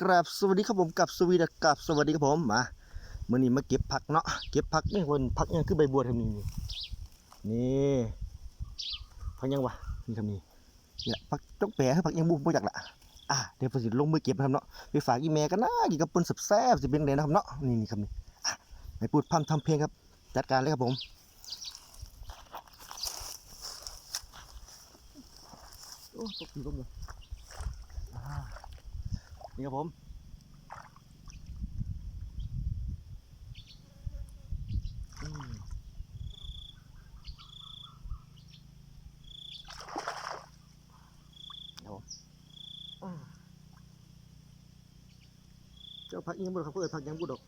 กราบสวัสดีครับผมกับสวีดกราบสวัสดีครับผมมาเมื่อนี้มาเก็บผักเนาะเก็บผักนี่คนผักยังคือใบบัวทำนี่นี่ผักยังวะนี่ทำนี่นี่แหละผักจกแปรคือผักยังบุบบ่จักละอะเดี๋ยวผมสิลงมือเก็บนะครับเนาะไปฝากอีแม่กันนะกินกับปุ่นแซ่บสิเป็นไงนะครับเนาะนี่นี่ครับนี่อะไม่พูดพร่ำทำเพลงครับ จัดการเลยครับผมโอ้ตกตีลมเลยอ่านี่ครับผ นี่ครับผมเจ้าพักยังบุดครับเพื่อนพักยังบุดดอก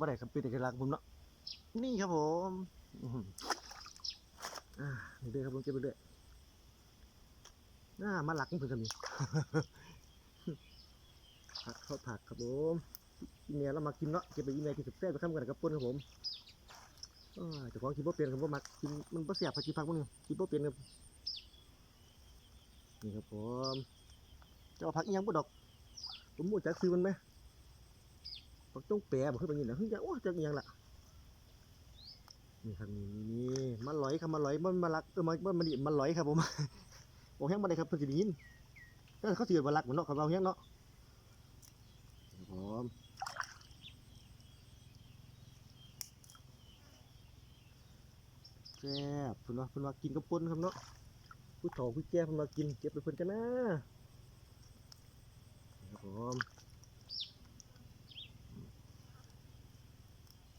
บ่ได้ครับป็นเอกลักผมเนาะนี่ครับผมอื้อหืออ่านี่เด้อครับผมเก็บไปเรื่อยอ่ามาหลักเพิ่นครับนี่ผักเขาผักครับผมอีเมียเรามากินเนาะเก็บไปอีเมียกินแซ่บไปข้ามกันกับปุ้นครับผมเจ้าของกินบ่เปลี่ยนครับบ่ามักกินมันบ่แซ่บผักชีผักพวกนี้กินบ่เปลี่ยนครับนี่ครับผมเจ้าผักอีหยังบ่ดอกผมบ่จักซื้อมันไหม ปักต้องแปรบอกขึ้นไปนี่นะเฮ้ยจะโอ้จะเอียงละนี่ครับนี่นี่มันลอยครับมันลอยมันมาลักเออมันมันมันมันลอยครับผมโอ้แห้งมาได้ครับเพิ่นสิได้ยินเออเขาเอิ้นว่าลักเหมือนเนาะครับเราแห้งเนาะครับผมแซ่บเพิ่นว่าเพิ่นว่ากินกับป่นครับเนาะผู้เฒ่าผู้แก่เพิ่นว่ากินเก็บไปเพิ่อนกันนะ ครับผม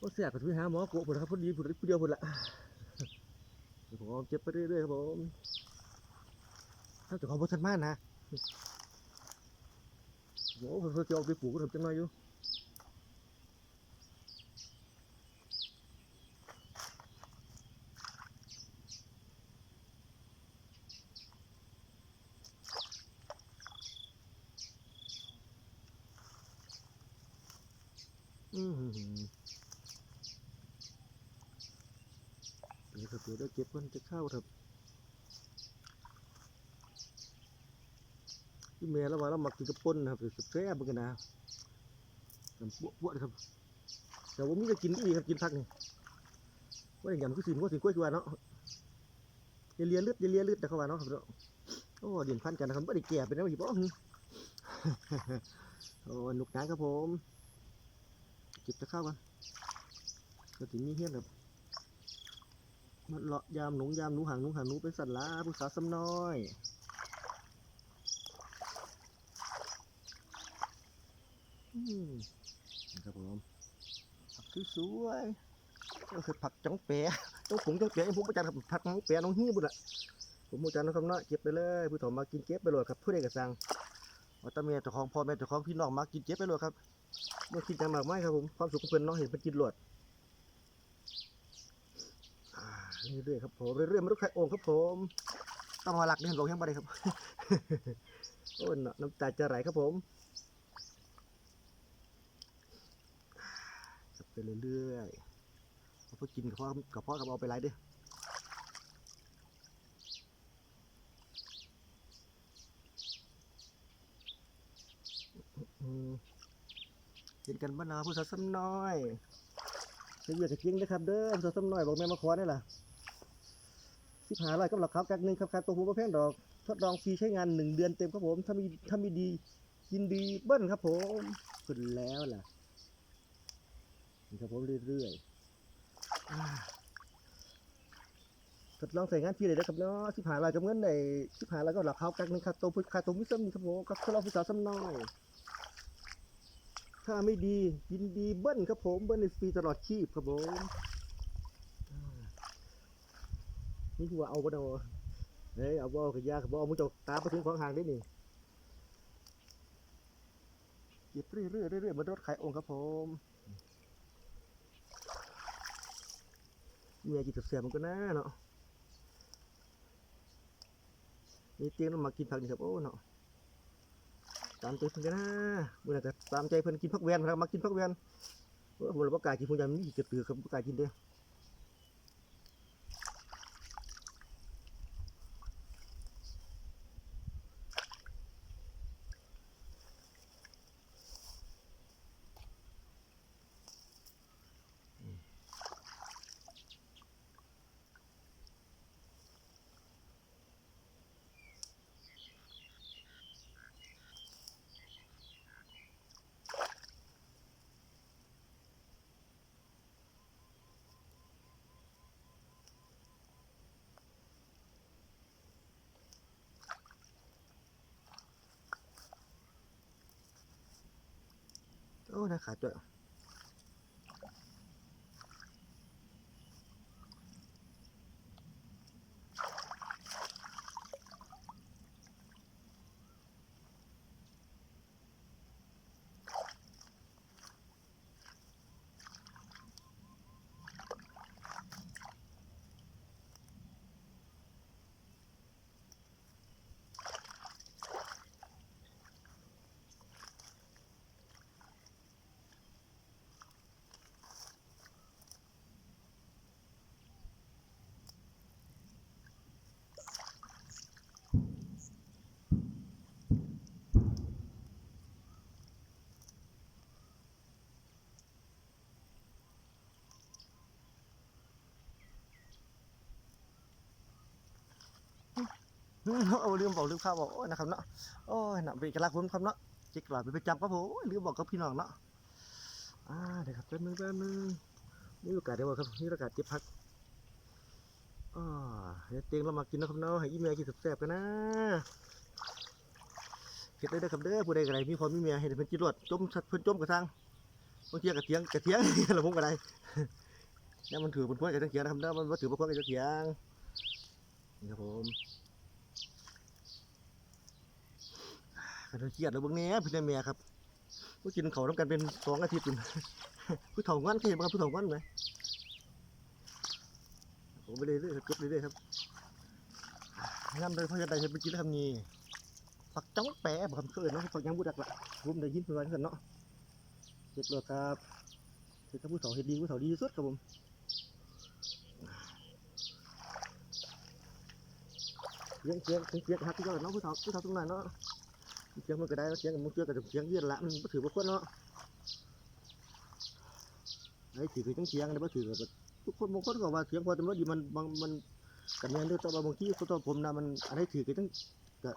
ก็เสียกับทุหาหมอโกะผลครับพอดีผลผู้เดียวผลละเดียวผมเอาเจ็บไปเรื่อยๆครับผมถ้าจะของบริษัทมากนะโอ้ผมจะเอาไปปลูกก็ทำจังหนอยู่อืม นี่ครับ เดี๋ยวเราเก็บมันจะเข้าครับที่เมียเราว่าเราหมักกินกระปุ้นนะครับสุดแซ่บเหมือนกันนะทำปุ๊บปุ๊บครับแต่ว่ามีจะกินอีกครับกินพักนี่ว่าอย่างมันคือสินว่าสินกล้วยคือว่าเนาะอย่าเลียเลือดเลียเลือดแต่เขาว่าเนาะครับเนาะโอ้เดียนพันกันนะครับไม่ได้แก่เป็นอะไรบ้างโอ้หนุกหนาครับผมเก็บจะเข้ากันก็ถึงมีเฮี้ยนครับ มันเลาะยามหนูยามหนูหางหนูหางหนูเป็นสัตว์ลาผู้สาวซ้ำน้อยอืมนะครับผมผักสวยก็คือผักจ้องแปะต้องผงจ้องแปะไอ้ผมประจันครับผักน้องแปะน้องฮี้บุตรละผมประจันนะครับเนาะเก็บไปเลยผู้ถอมากินเก็บไปเลยครับผู้ใดกระสังว่าตเมียเจ้าของพ่อแม่เจ้าของพี่น้องมากินเก็บไปเลยครับเมื่อคิดจังมากไม่ครับผมความสุขของเพื่อนน้องเห็นเป็นกินหลวด อ่า เรื่อยๆครับผมเรื่อยๆไม่รู้ใครโอ่งครับผมต้องมาหลักนี่ลงแห้งมาเลยครับโอ้น้ำตาจะไหลครับผมไปเรื่อยๆเอาไปกินกับพ่อกับพ่อกับเอาไปไรเด้ออืมกินกันบ้านนาผู้สาวซ้ำน้อยเดี๋ยวจะกินนะครับเด้อผู้สาวซ้ำน้อยบอกแม่มาขอได้ล่ะ สิบหาร้อยกับหลักครับจากหนึ่งครับค่าตัวผมบ่แพงดอก ทดลองฟรีใช้งานหนึ่งเดือนเต็มครับผม ถ้ามีถ้ามีดี ยินดีเบิ้ลครับผมขึ้นแล้วล่ะนี่ครับผมเรื่อยๆทดลองใส่งานฟรีเลยนะครับเนาะสิบหาร้อยกับเงินในสิบหาร้อยกับหลักเขาจากหนึ่งค่าตัวค่าตัวมิซ้ำนี่ครับผมกับทดลองภาษาซ้ำน้อยถ้าไม่ดียินดีเบิ้ลครับผมเบิ้ลในฟรีตลอดชีพครับผมอ่า นี่คือว่าเอาบ่เอาเฮ้ยเอาบ่เอาขยาครับบ่เอามุจกตามไปถึงของห่างได้นี่เก็บเรื่อยๆเรื่อยๆเหมันรถขายองค์ครับผมเมียกินเสียมันก็น่าเนาะมีเตียงต้องมากินผักนี่ครับโอ้เนาะตามใจเพิ่นกันนะมื่อนั้นก็ตามใจเพิ่อนกินพักแวนครับมากินพักแวนเออผมเลยบ่กล้ากินผมยามมีเก็บตือครับบ่กล้ากินเด้อ โอ้น่าขาจด อืมเอาลืมบอกลืมข้าวบอกโอ้นะครับเนาะโอ้ยนะเป็นเอกลักผมครับเนาะจิกหลอดไปประจำครับผมโอ้ยลืมบอกกับพี่น้องเนาะอ่าเดี๋ยวครับแป๊บนึงแป๊บนึงมีโอกาสเดียวครับมีโอกาสเก็บพักอ่าเดี๋ยวเตียงเรามากินนะครับเนาะให้อีเมียกินแซ่บๆกันนะเก็บได้เด้อครับเด้อผู้ใดก็ได้มีความมีเมียให้เพิ่นกินรวดจมสัตว์เพิ่นจมกระซังบางทีกระเทียงกระเทียงระผมก็ได้เนี่มันถือเป็นพวกกระเทียงนะครับเด้อมันบ่ถือเป็นพวกกระเทียงนี่ครับผม กัน เครียดแล้วบางแนี้พี่นายเมียครับผู้กินเขาวน้ำกันเป็นสองอาทิตย์อยู่ผู้เฒ่างั้นเคยเห็นไหมครับผู้เฒ่างั้นไหมผมไปเรื่อยๆครับเก็บเรื่อยๆครับน้ำเลยพราะจะได้เห็นไปกินแล้วครับนี่ผักจ้องแปะบอกคำเนาะผักยังบุดักละผมได้ยินเพื่อนกันเนาะเก็บเลยครับเก็บกับผู้เฒ่าเห็ดดีผู้เฒ่าดีที่สุดครับผมเสียงเสียงเสียงเสียงฮักที่ยอดเนาะผู้เฒ่าผู้เฒ่าตรงนั้นเนาะ เสียงมันก็ได้เสียงมันเชื่อกับเสียงเยือนละมันบ่ถือว่าคนเนาะไอ้ถือคือจังเสียงนะบ่ถือกับทุกคนบางคนก็ว่าเสียงพอตำรวจดีมันบางมันกันแม่นด้วยต่ว่าบางทีคนตัวผมนะมันอะไรถือคือจังก็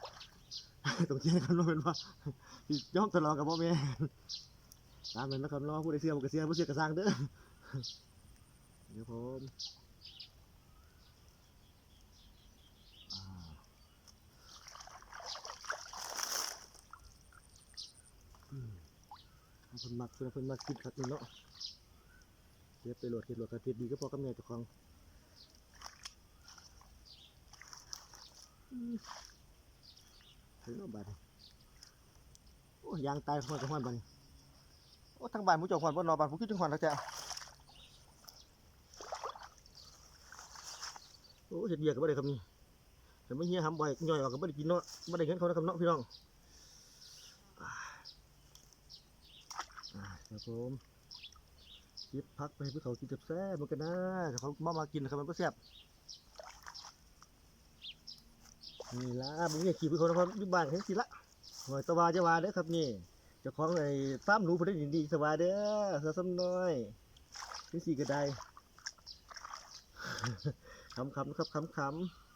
ต้องเสียงกันว่าเป็นว่าสิยอมทะเลาะกับพ่อแม่ตามนั้นนะครับเนาะผู้ใดเสียบ่ก็เสียบ่เสียก็สร้างเด้อเดี๋ยวผมอ่า อืม เอาเพิ่นมักเพิ่นเพิ่นมักกินคักนี่เนาะเก็บไปโหลดเก็บโหลดกระเทียมดีก็พอกับแม่เจ้าของถึงเนาบาดนี้โอ้ยางตายหัวจังหวัดบาดนี้โอ้ทางบ้านหมูเจ้าหวัดบ่นอบ้านผู้คิดจังหวัดแล้วจ้ะโอ้เฮ็ดเบียกก็บ่ได้ครับนี่แต่ไม่เฮียหำบ่อยย่อยออกก็บ่ได้กินเนาะบ่ได้เงินเขานะครับเนาะพี่น้อง อ่า ครับผมคิดพักไปให้พวกเขากินแซ่บๆเหมือนกันนะแต่เขามามากินนะครับมันก็แซ่บนี่ละมึงเนี่ยขี่พวกเขานะครับยู่บ้านเห็นสิละหอยตะวาจะวาเด้อครับนี่เจ้าของไอ้ฟาร์มหนูพอได้ดีดีสวาเด้อเสือซ้ำน้อยนี่สี่ก็ได้คำคำนะครับคำคำ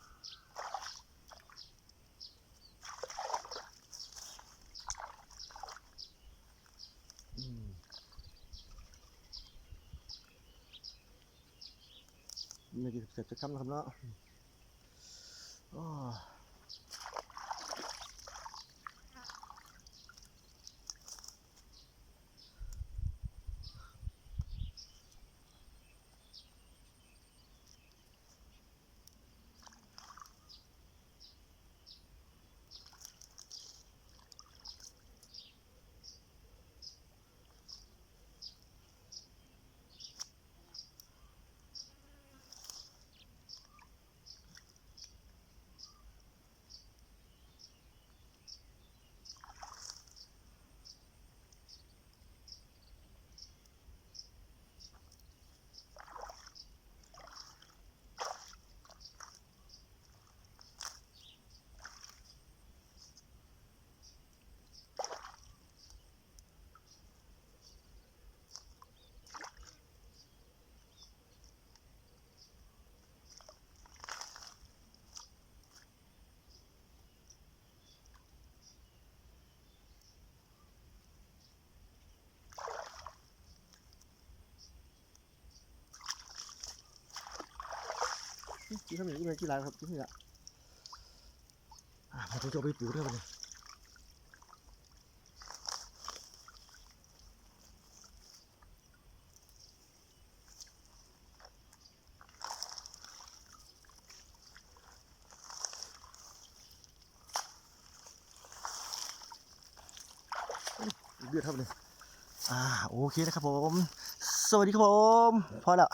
ไม่กินเสร็จจะคำนะครับเนาะอ้อ กินข้าวเหนียวกินอะไรกินอะไรครับกินนี่ละอะผมจะเอาไปปลูกได้ปะเนี่ยเดือดครับเนี่ยอ่าโอเคนะครับผม สวัสดีครับผม พอแล้ว